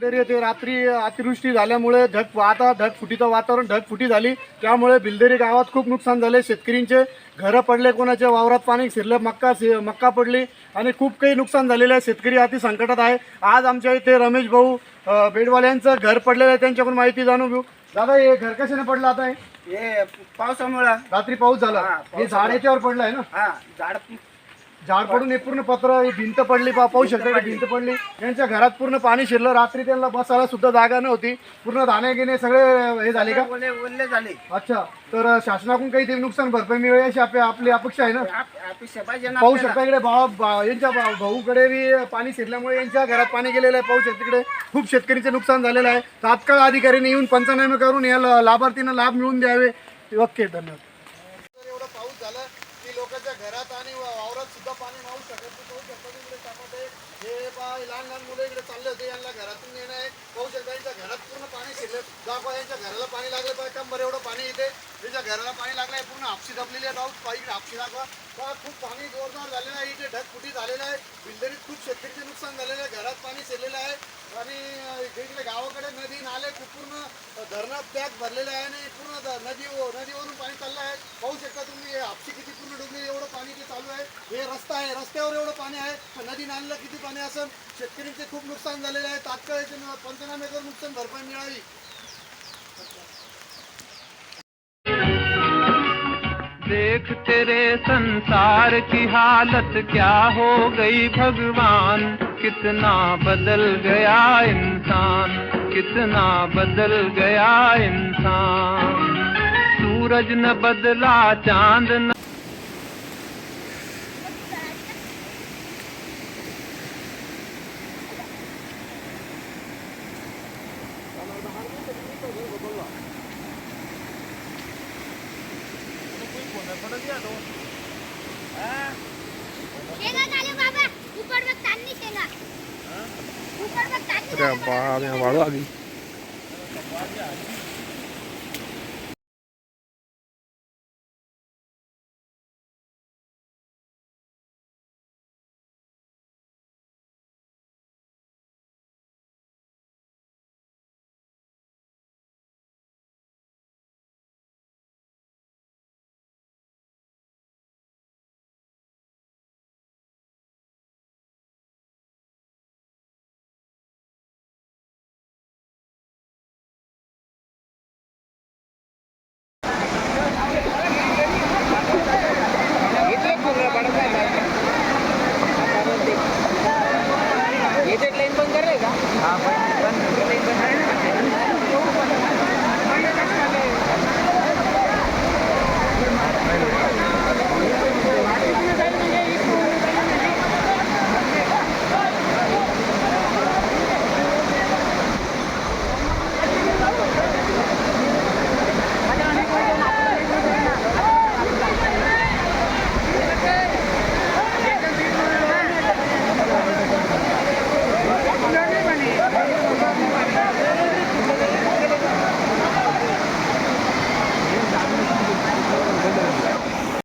बिल्दरी येथे रात्री अतिवृष्टी झाल्यामुळे ढग आता ढगफुटीचं वातावरण ढगफुटी झाली. त्यामुळे बिल्दरी गावात खूप नुकसान झाले शेतकरींचे घरं पडले कोणाच्या वावरात पाणी शिरलं मक्का शि- मक्का पडली आणि खूप काही नुकसान झालेलं आहे. शेतकरी अति संकटात आहे. आज आमच्या इथे रमेश भाऊ बेडवाल्यांचं घर पडलेलं आहे. त्यांच्याकडून माहिती जाणून घेऊ. दादा हे घर कशाने पडलं आता हे? पावसामुळं. रात्री पाऊस झाला. हा, हे झाड याच्यावर पडलं आहे ना? हा झाड झाड पडून हे पूर्ण पत्र ही भिंत पडली पा पाहू शकता भिंत पडली. त्यांच्या घरात पूर्ण पाणी शिरलं. रात्री त्यांना बसायला सुद्धा जागा नव्हती. पूर्ण धाणे गिणे सगळे हे झाले का? ओले ओले झाले. अच्छा. तर शासनाकडून काही तरी नुकसान भरपाई मिळेल अशी आपली आपली अपेक्षा आहे ना? आप- अपेक्षा पाहिजे ना पाहू आपल्याला. शकता इकडे भावा भा- यांच्या भा- भाऊकडे बी पाणी शिरल्यामुळे यांच्या घरात पाणी गेलेलं आहे. पाहू शकता इकडे खूप शेतकरीचे नुकसान झालेलं आहे. तात्काळ अधिकाऱ्यांनी येऊन पंचनामे करून या ल- लाभार्थींना लाभ मिळवून द्यावे. ओके धन्यवाद एवढा पाऊस झाला की लोकांच्या घरात आणि वावरात सुद्धा पाणी मावू शकत नाही. पाहू शकता तुम्ही इकडे टमाटे हे पा लहान लहान मुलं इकडे चालले होते. यांना घरातून येणं आहे. पाहू शकता यांच्या घरात पूर्ण पाणी शिरले. दाखवा यांच्या घराला पाणी लागलं. पाहिजे कंबर एवढं पाणी येते यांच्या घराला पाणी लागलं आहे पूर्ण हापशी दबलेली आहे. राहू पाहिजे इकडे हापशी दाखवा. का खूप पाणी जोरदार झालेलं आहे. इथे ढगफुटी झालेलं आहे. बिल्डरीत खूप शेतकरीचे नुकसान झालेलं आहे. घरात पाणी शिरलेलं आहे. आणि इकडे इकडे गावाकडे नदी नाले खूप पूर्ण धरणात पॅक भरलेले आहे आणि पूर्ण नदी नदीवरून पाणी चाललं आहे. पाहू शकता तुम्ही हे किती पूर्ण डुबली एवढं पाणी ते चालू आहे. हे रस्ता आहे रस्त्यावर एवढं पाणी आहे. तर नदी नाल्याला किती पाणी असेल शेतकऱ्यांचे खूप नुकसान झालेले आहे. तात्काळ याचे पंचनामे करून नुकसान भरपाई मिळावी. देख तेरे संसार की हालत क्या हो गई भगवान? कितना बदल गया इंसान? कितना बदल गया इंसान? सूरज न बदला चांद न शेंगा झाले फोन कर रहे का